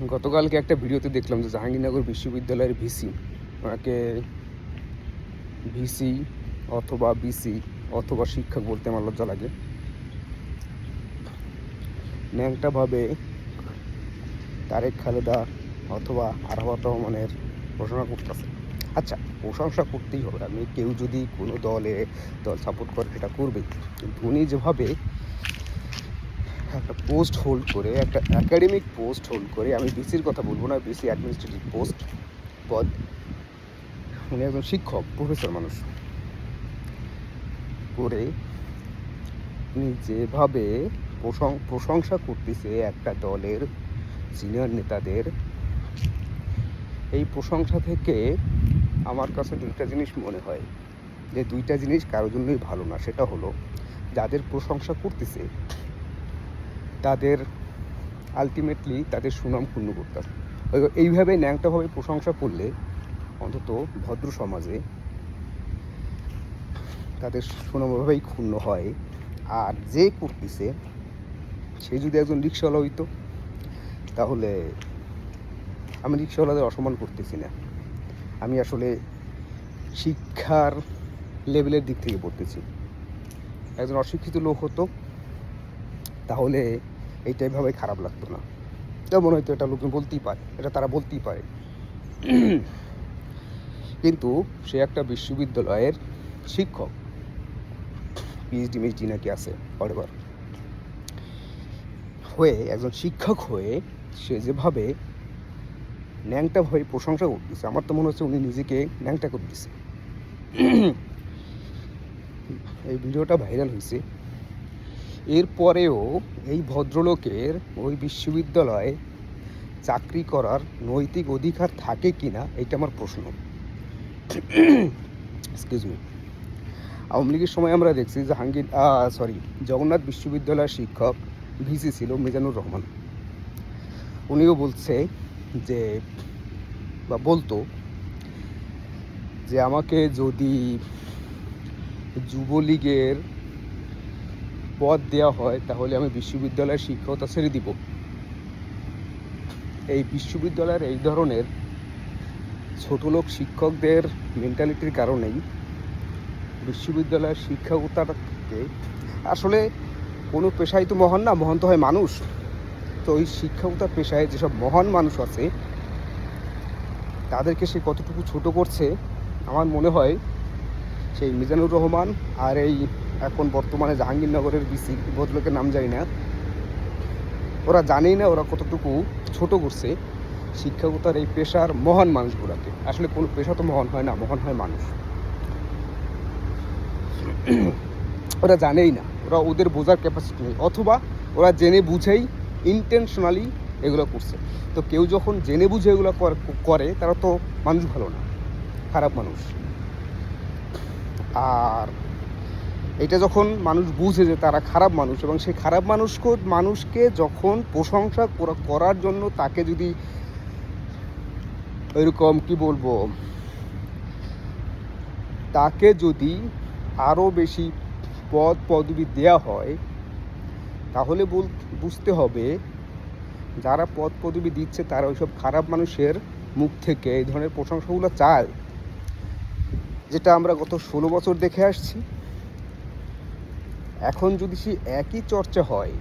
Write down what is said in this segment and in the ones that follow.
গতকালকে একটা ভিডিওতে দেখলাম যে জাহাঙ্গীরনগর বিশ্ববিদ্যালয়ের ভিসি, ওনাকে ভিসি অথবা বিসি অথবা শিক্ষক বলতে আমার লজ্জা লাগে। ন্যাংটাভাবে তারেক খালেদা অথবা আরহাত রহমানের ঘোষণা করতেছে। আচ্ছা প্রশংসা করতেই হবে। আমি কেউ যদি কোনো দলে দল সাপোর্ট করে, সেটা কিন্তু উনি যেভাবে একটা পোস্ট হোল্ড করে, একটা একাডেমিক পোস্ট হোল্ড করে, আমি বিসির কথা বলব না বিসি অ্যাডমিনিস্ট্রেটিভ পোস্ট পদ। উনি একজন শিক্ষক প্রফেসর মানুষ। করে উনি যেভাবে প্রশং- প্রশংসা করতেছে একটা দলের সিনিয়র নেতাদের, এই প্রশংসা থেকে আমার কাছে দুইটা জিনিস মনে হয়। যে দুইটা জিনিস কারোর জন্যই ভালো না, সেটা হলো যাদের প্রশংসা করতেছে তাদের আলটিমেটলি তাদের সুনাম ক্ষুণ্ণ করতে হবে। এইভাবে ন্যাংটাভাবে প্রশংসা করলে অন্তত ভদ্র সমাজে তাদের সুনামভাবেই ক্ষুণ্ণ হয়। আর যে করতেছে, সে যদি একজন রিক্সাওয়ালা হইতো, তাহলে আমি রিক্সাওয়ালাদের অসম্মান করতেছি না। আমি আসলে শিক্ষার লেভেলের দিক থেকে পড়তেছি। একজন অশিক্ষিত লোক হতো, তাহলে এইটাই ভাবে খারাপ লাগতো না। তেমন হয়তো এটা লোকজন বলতেই পারে, এটা তারা বলতেই পারে। কিন্তু সে একটা বিশ্ববিদ্যালয়ের শিক্ষক পিএইচডি মিএইচডি নাকি আছে অরেবার হয়ে, একজন শিক্ষক হয়ে সে যেভাবে ন্যাংটা হয়ে প্রশংসা করতেছে, আমার তো মনে হচ্ছে উনি নিজেকে ন্যাংটা করতেছে। এই ভিডিওটা ভাইরাল হয়েছে। এরপরেও এই ভদ্রলোকের ওই বিশ্ববিদ্যালয়ে চাকরি করার নৈতিক অধিকার থাকে কি না এটা আমার প্রশ্ন। এক্সকিউজ মি আওয়ামী লীগের সময় আমরা দেখছি জাহাঙ্গীর সরি জগন্নাথ বিশ্ববিদ্যালয়ের শিক্ষক, ভিসি ছিল মিজানুর রহমান। উনিও বলছে যে, বা বলতো যে আমাকে যদি যুবলীগের পদ দেওয়া হয়, তাহলে আমি বিশ্ববিদ্যালয়ের শিক্ষকতা ছেড়ে দিব। এই বিশ্ববিদ্যালয়ের এই ধরনের ছোট লোক শিক্ষকদের মেন্টালিটির কারণেই বিশ্ববিদ্যালয়ের শিক্ষকতাকে আসলে কোনো পেশাই তো মহান না, মহান তো হয় মানুষ। তো ওই শিক্ষকতা পেশায় যেসব মহান মানুষ আছে, তাদেরকে সে কতটুকু ছোট করছে, আমার মনে হয় সেই মিজানুর রহমান আর এই এখন বর্তমানে জাহাঙ্গীরনগরের বিসি ভদ্রলোকের নাম জানি না। ওরা জানেই না ওরা কতটুকু ছোট করছে। শিক্ষকতার এই পেশার মহান মানুষগুলোকে। আসলে কোনো পেশা তো মহান হয় না, মহান হয় মানুষ। ওরা জানেই না, ওরা ওদের বোঝার ক্যাপাসিটি নেই। অথবা ওরা জেনে বুঝেই ইন্টেনশনালি এগুলো করছে। তো কেউ যখন জেনে বুঝে এগুলো কর- করে, তারা তো মানুষ ভালো না, খারাপ মানুষ। আর এটা যখন মানুষ বুঝে যে তারা খারাপ মানুষ এবং সেই খারাপ মানুষকে মানুষকে যখন প্রশংসা করার জন্য তাকে যদি ওইরকম কি বলব, তাকে যদি আরও বেশি পদ, পদবি দেওয়া হয়, তাহলে বল, বুঝতে হবে যারা পদ, পদবি দিচ্ছে তারা ওইসব খারাপ মানুষের মুখ থেকে এই ধরনের প্রশংসাগুলো চায়। যেটা আমরা গত ষোলো বছর দেখে আসছি। এখন যদি সে একই চর্চা হয়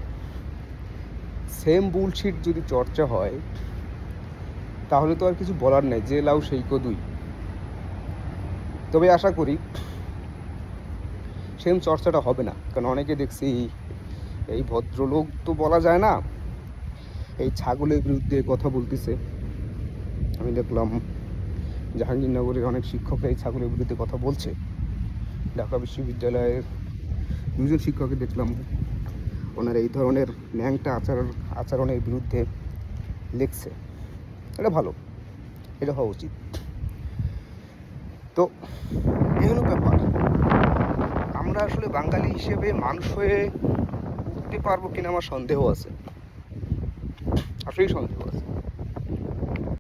সেম বুলশিট যদি চর্চা হয়, তাহলে তো আর কিছু বলার নেই, যে লাউ সেই কদুই। তবে আশা করি সেম চর্চাটা হবে না, কারণ অনেকে দেখছি এই ভদ্রলোক তো বলা যায় না, এই ছাগলের বিরুদ্ধে কথা বলতেছে। আমি দেখলাম জাহাঙ্গীরনগরের অনেক শিক্ষক এই ছাগলের বিরুদ্ধে কথা বলছে। ঢাকা বিশ্ববিদ্যালয়ের দুজন শিক্ষককে দেখলাম ওনার এই ধরনের ন্যাংটা আচার, আচরণের বিরুদ্ধে লিখছে। এটা ভালো, এটা হওয়া উচিত। তো, এই হলো ব্যাপার। আমরা আসলে বাঙালি হিসেবে মানুষ হয়ে উঠতে পারব কিনা আমার সন্দেহ আছে। আসলেই সন্দেহ আছে।